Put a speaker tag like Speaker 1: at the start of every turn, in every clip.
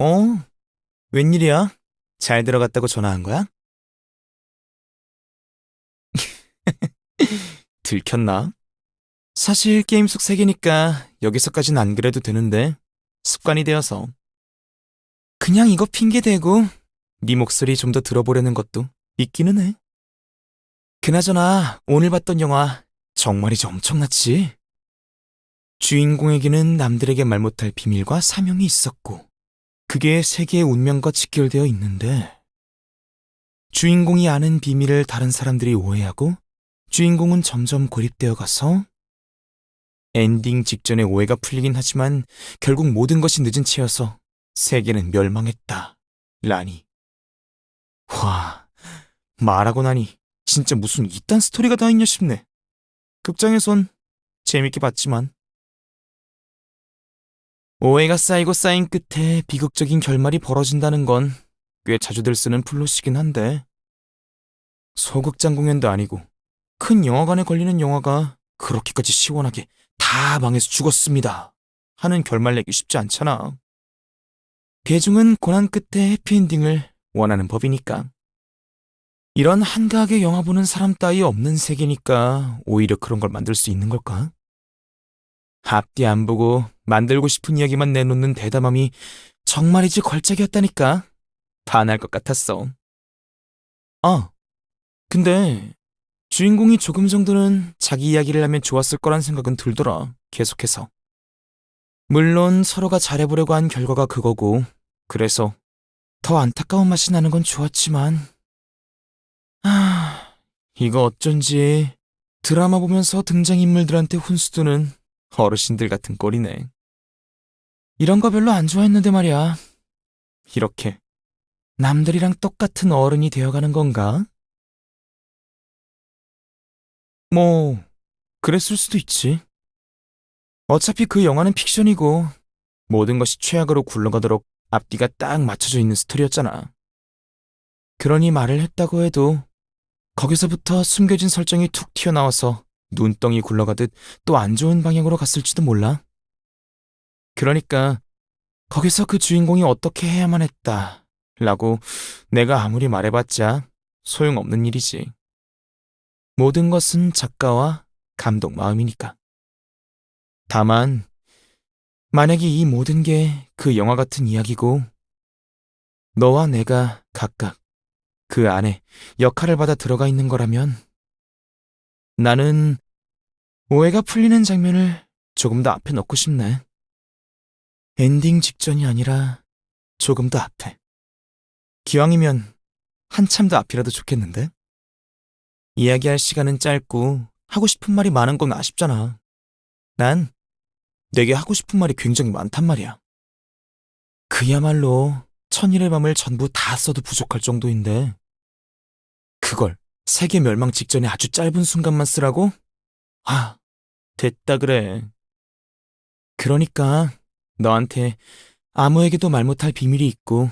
Speaker 1: 어, 웬일이야? 잘 들어갔다고 전화한 거야? 들켰나? 사실 게임 속 세계니까 여기서까진 안 그래도 되는데 습관이 되어서 그냥 이거 핑계 대고 네 목소리 좀 더 들어보려는 것도 있기는 해. 그나저나 오늘 봤던 영화 정말이지 엄청났지? 주인공에게는 남들에게 말 못할 비밀과 사명이 있었고 그게 세계의 운명과 직결되어 있는데 주인공이 아는 비밀을 다른 사람들이 오해하고 주인공은 점점 고립되어 가서 엔딩 직전에 오해가 풀리긴 하지만 결국 모든 것이 늦은 채여서 세계는 멸망했다. 라니. 와, 말하고 나니 진짜 무슨 이딴 스토리가 다 있냐 싶네. 극장에선 재밌게 봤지만. 오해가 쌓이고 쌓인 끝에 비극적인 결말이 벌어진다는 건 꽤 자주들 쓰는 플롯이긴 한데 소극장 공연도 아니고 큰 영화관에 걸리는 영화가 그렇게까지 시원하게 다 망해서 죽었습니다 하는 결말 내기 쉽지 않잖아. 대중은 고난 끝에 해피엔딩을 원하는 법이니까. 이런 한가하게 영화 보는 사람 따위 없는 세계니까 오히려 그런 걸 만들 수 있는 걸까? 앞뒤 안 보고 만들고 싶은 이야기만 내놓는 대담함이 정말이지 걸작이었다니까. 반할 것 같았어. 아, 근데 주인공이 조금 정도는 자기 이야기를 하면 좋았을 거란 생각은 들더라. 계속해서. 물론 서로가 잘해보려고 한 결과가 그거고 그래서 더 안타까운 맛이 나는 건 좋았지만 아, 이거 어쩐지 드라마 보면서 등장인물들한테 훈수두는 어르신들 같은 꼴이네. 이런 거 별로 안 좋아했는데 말이야. 이렇게 남들이랑 똑같은 어른이 되어가는 건가? 뭐, 그랬을 수도 있지. 어차피 그 영화는 픽션이고 모든 것이 최악으로 굴러가도록 앞뒤가 딱 맞춰져 있는 스토리였잖아. 그러니 말을 했다고 해도 거기서부터 숨겨진 설정이 툭 튀어나와서 눈덩이 굴러가듯 또 안 좋은 방향으로 갔을지도 몰라. 그러니까 거기서 그 주인공이 어떻게 해야만 했다 라고 내가 아무리 말해봤자 소용없는 일이지. 모든 것은 작가와 감독 마음이니까. 다만 만약에 이 모든 게 그 영화 같은 이야기고 너와 내가 각각 그 안에 역할을 받아 들어가 있는 거라면 나는 오해가 풀리는 장면을 조금 더 앞에 넣고 싶네. 엔딩 직전이 아니라 조금 더 앞에. 기왕이면 한참 더 앞이라도 좋겠는데? 이야기할 시간은 짧고 하고 싶은 말이 많은 건 아쉽잖아. 난 내게 하고 싶은 말이 굉장히 많단 말이야. 그야말로 천일의 밤을 전부 다 써도 부족할 정도인데 그걸 세계 멸망 직전에 아주 짧은 순간만 쓰라고? 아, 됐다 그래. 그러니까 너한테 아무에게도 말 못할 비밀이 있고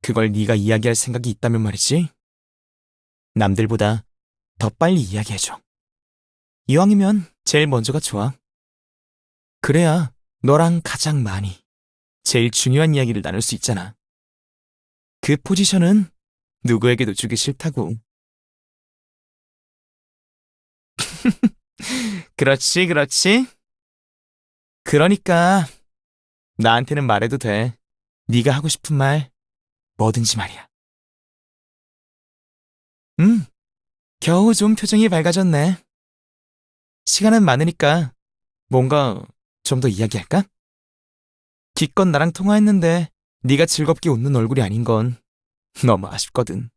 Speaker 1: 그걸 네가 이야기할 생각이 있다면 말이지. 남들보다 더 빨리 이야기해줘. 이왕이면 제일 먼저가 좋아. 그래야 너랑 가장 많이, 제일 중요한 이야기를 나눌 수 있잖아. 그 포지션은 누구에게도 주기 싫다고. 그렇지, 그렇지. 그러니까 나한테는 말해도 돼. 네가 하고 싶은 말 뭐든지 말이야. 음, 겨우 좀 표정이 밝아졌네. 시간은 많으니까 뭔가 좀 더 이야기할까? 기껏 나랑 통화했는데 네가 즐겁게 웃는 얼굴이 아닌 건 너무 아쉽거든.